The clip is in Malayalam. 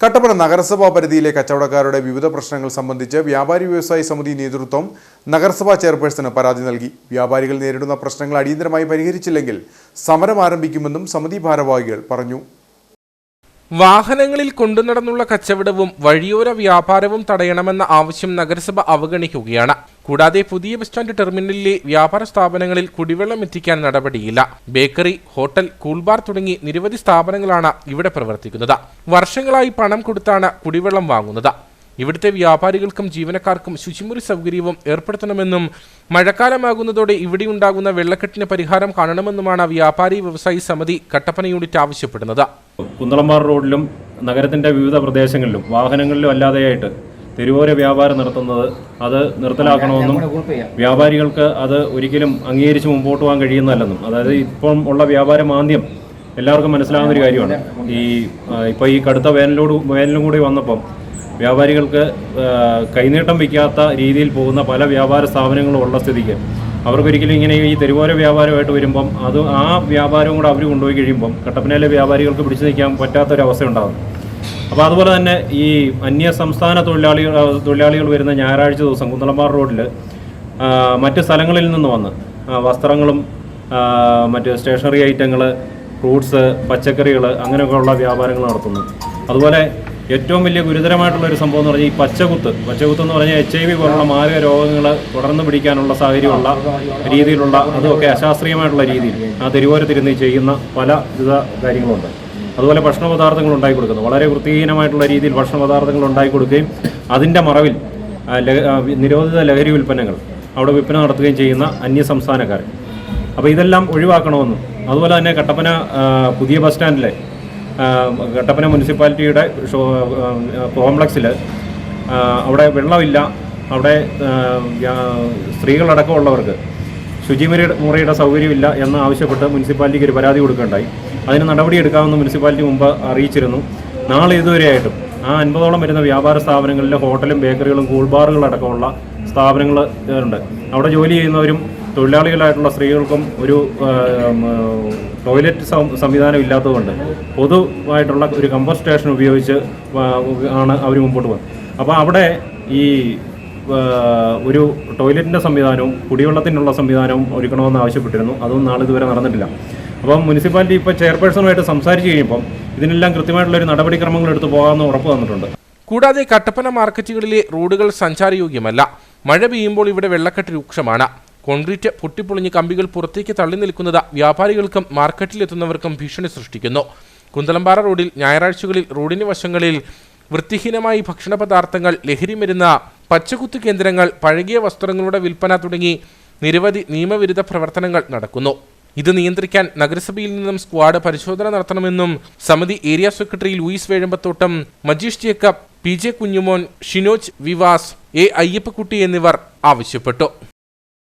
കട്ടപ്പന നഗരസഭാ പരിധിയിലെ കച്ചവടക്കാരുടെ വിവിധ പ്രശ്നങ്ങൾ സംബന്ധിച്ച് വ്യാപാരി വ്യവസായി സമിതി നേതൃത്വം നഗരസഭാ ചെയർപേഴ്സണ് പരാതി നൽകി. വ്യാപാരികൾ നേരിടുന്ന പ്രശ്നങ്ങൾ അടിയന്തരമായി പരിഹരിച്ചില്ലെങ്കിൽ സമരം ആരംഭിക്കുമെന്നും സമിതി ഭാരവാഹികൾ പറഞ്ഞു. വാഹനങ്ങളിൽ കൊണ്ടുനടന്നുള്ള കച്ചവടവും വഴിയോര വ്യാപാരവും തടയണമെന്ന ആവശ്യം നഗരസഭ അവഗണിക്കുകയാണ്. കൂടാതെ പുതിയ ബസ് സ്റ്റാൻഡ് ടെർമിനലിലെ വ്യാപാര സ്ഥാപനങ്ങളിൽ കുടിവെള്ളം എത്തിക്കാൻ നടപടിയില്ല. ബേക്കറി ഹോട്ടൽ കൂൾബാർ തുടങ്ങി നിരവധി സ്ഥാപനങ്ങളാണ് ഇവിടെ പ്രവർത്തിക്കുന്നത്. വർഷങ്ങളായി പണം കൊടുത്താണ് കുടിവെള്ളം വാങ്ങുന്നത്. ഇവിടുത്തെ വ്യാപാരികൾക്കും ജീവനക്കാർക്കും ശുചിമുറി സൗകര്യവും ഏർപ്പെടുത്തണമെന്നും മഴക്കാലമാകുന്നതോടെ ഇവിടെയുണ്ടാകുന്ന വെള്ളക്കെട്ടിന് പരിഹാരം കാണണമെന്നുമാണ് വ്യാപാരി വ്യവസായി സമിതി കട്ടപ്പന യൂണിറ്റ് ആവശ്യപ്പെടുന്നത്. കുന്തളമ്പാറ റോഡിലും നഗരത്തിന്റെ വിവിധ പ്രദേശങ്ങളിലും വാഹനങ്ങളിലും അല്ലാതെയായിട്ട് തെരുവോര വ്യാപാരം നടത്തുന്നത് അത് നിർത്തലാക്കണമെന്നും വ്യാപാരികൾക്ക് അത് ഒരിക്കലും അംഗീകരിച്ച് മുമ്പോട്ട് പോകാൻ കഴിയുന്നതല്ലെന്നും. അതായത് ഇപ്പം ഉള്ള വ്യാപാര മാന്ദ്യം എല്ലാവർക്കും മനസ്സിലാകുന്ന ഒരു കാര്യമാണ്. ഈ ഇപ്പോൾ ഈ കടുത്ത വേനലോട് വേനലും കൂടി വന്നപ്പം വ്യാപാരികൾക്ക് കൈനീട്ടം വയ്ക്കാത്ത രീതിയിൽ പോകുന്ന പല വ്യാപാര സ്ഥാപനങ്ങളും ഉള്ള സ്ഥിതിക്ക് അവർക്കൊരിക്കലും ഇങ്ങനെ ഈ തെരുവോര വ്യാപാരമായിട്ട് വരുമ്പം അത് ആ വ്യാപാരവും കൂടെ അവർ കൊണ്ടുപോയി കഴിയുമ്പം കട്ടപ്പനയിലെ വ്യാപാരികൾക്ക് പിടിച്ചു നിൽക്കാൻ പറ്റാത്തൊരവസ്ഥ ഉണ്ടാകും. അപ്പോൾ അതുപോലെ തന്നെ ഈ അന്യ സംസ്ഥാന തൊഴിലാളികൾ തൊഴിലാളികൾ വരുന്ന ഞായറാഴ്ച ദിവസം കുന്തളമ്പാറ റോഡിൽ മറ്റ് സ്ഥലങ്ങളിൽ നിന്ന് വന്ന് വസ്ത്രങ്ങളും മറ്റ് സ്റ്റേഷനറി ഐറ്റങ്ങൾ ഫ്രൂട്ട്സ് പച്ചക്കറികൾ അങ്ങനെയൊക്കെയുള്ള വ്യാപാരങ്ങൾ നടത്തുന്നു. അതുപോലെ ഏറ്റവും വലിയ ഗുരുതരമായിട്ടുള്ള ഒരു സംഭവം എന്ന് പറഞ്ഞാൽ ഈ പച്ചകുത്ത്. പച്ചകുത്ത് എന്ന് പറഞ്ഞാൽ എച്ച് ഐ വി പോലുള്ള മാരക രോഗങ്ങൾ തുടർന്ന് പിടിക്കാനുള്ള സാഹചര്യമുള്ള രീതിയിലുള്ള അതുമൊക്കെ അശാസ്ത്രീയമായിട്ടുള്ള രീതിയിൽ ആ തെരുവോരത്തിരുന്ന് ചെയ്യുന്ന പല വിധ കാര്യങ്ങളുണ്ട്. അതുപോലെ ഭക്ഷണ പദാർത്ഥങ്ങൾ ഉണ്ടാക്കി കൊടുക്കുന്നു. വളരെ വൃത്തിഹീനമായിട്ടുള്ള രീതിയിൽ ഭക്ഷണ പദാർത്ഥങ്ങൾ ഉണ്ടാക്കി കൊടുക്കുകയും അതിന്റെ മറവിൽ നിരോധിത ലഹരി ഉൽപ്പന്നങ്ങൾ അവിടെ വിൽപ്പന നടത്തുകയും ചെയ്യുന്ന അന്യ സംസ്ഥാനക്കാർ. അപ്പോൾ ഇതെല്ലാം ഒഴിവാക്കണമെന്നും അതുപോലെ തന്നെ കട്ടപ്പന പുതിയ ബസ് സ്റ്റാൻഡിലെ കട്ടപ്പന മുനിസിപ്പാലിറ്റിയുടെ കോംപ്ലക്സിൽ അവിടെ വെള്ളമില്ല. അവിടെ സ്ത്രീകളടക്കമുള്ളവർക്ക് ശുചിമുറി മുറിയുടെ സൗകര്യമില്ല എന്ന് ആവശ്യപ്പെട്ട് മുനിസിപ്പാലിറ്റിക്ക് ഒരു പരാതി കൊടുക്കുകയുണ്ടായി. അതിന് നടപടിയെടുക്കാമെന്ന് മുനിസിപ്പാലിറ്റി മുമ്പ് അറിയിച്ചിരുന്നു. നാളെ ഇതുവരെയായിട്ടും ആ അൻപതോളം വരുന്ന വ്യാപാര സ്ഥാപനങ്ങളിലെ ഹോട്ടലും ബേക്കറികളും കൂൾബാറുകളടക്കമുള്ള സ്ഥാപനങ്ങൾ ഉണ്ട്. അവിടെ ജോലി ചെയ്യുന്നവരും തൊഴിലാളികളായിട്ടുള്ള സ്ത്രീകൾക്കും ഒരു ടോയ്ലറ്റ് സംവിധാനം ഇല്ലാത്തതുകൊണ്ട് പൊതുവായിട്ടുള്ള ഒരു കമ്പർ സ്റ്റേഷൻ ഉപയോഗിച്ച് ആണ് അവർ മുമ്പോട്ട് പോകുന്നത് അപ്പോൾ അവിടെ ഈ ഒരു ടോയ്ലറ്റിന്റെ സംവിധാനവും കുടിവെള്ളത്തിനുള്ള സംവിധാനവും ഒരുക്കണമെന്ന് ആവശ്യപ്പെട്ടിരുന്നു. അതൊന്നും നാളെ ഇതുവരെ നടന്നിട്ടില്ല. അപ്പം മുനിസിപ്പാലിറ്റി ഇപ്പോൾ ചെയർപേഴ്സണുമായിട്ട് സംസാരിച്ച് കഴിയുമ്പം ഇതിനെല്ലാം കൃത്യമായിട്ടുള്ള ഒരു നടപടിക്രമങ്ങൾ എടുത്തു പോകാമെന്ന് ഉറപ്പ് തന്നിട്ടുണ്ട്. കൂടാതെ കട്ടപ്പന മാർക്കറ്റുകളിലെ റോഡുകൾ സഞ്ചാരയോഗ്യമല്ല. മഴ പെയ്യുമ്പോൾ ഇവിടെ വെള്ളക്കെട്ട് രൂക്ഷമാണ്. കോൺക്രീറ്റ് പൊട്ടിപ്പൊളിഞ്ഞ് കമ്പികൾ പുറത്തേക്ക് തള്ളി നിൽക്കുന്നത് വ്യാപാരികൾക്കും മാർക്കറ്റിലെത്തുന്നവർക്കും ഭീഷണി സൃഷ്ടിക്കുന്നു. കുന്തളമ്പാറ റോഡിൽ ഞായറാഴ്ചകളിൽ റോഡിന് വശങ്ങളിൽ വൃത്തിഹീനമായി ഭക്ഷണ പദാർത്ഥങ്ങൾ ലഹരി മരുന്ന് പച്ചകുത്തു കേന്ദ്രങ്ങൾ പഴകിയ വസ്ത്രങ്ങളുടെ വിൽപ്പന തുടങ്ങി നിരവധി നിയമവിരുദ്ധ പ്രവർത്തനങ്ങൾ നടക്കുന്നു. ഇത് നിയന്ത്രിക്കാൻ നഗരസഭയിൽ നിന്നും സ്ക്വാഡ് പരിശോധന നടത്തണമെന്നും സമിതി area secretary Louis Vezhambathottam Majeesh Jacob P J Kunjumon Shinoj Vivas A Ayyappakutty എന്നിവർ ആവശ്യപ്പെട്ടു.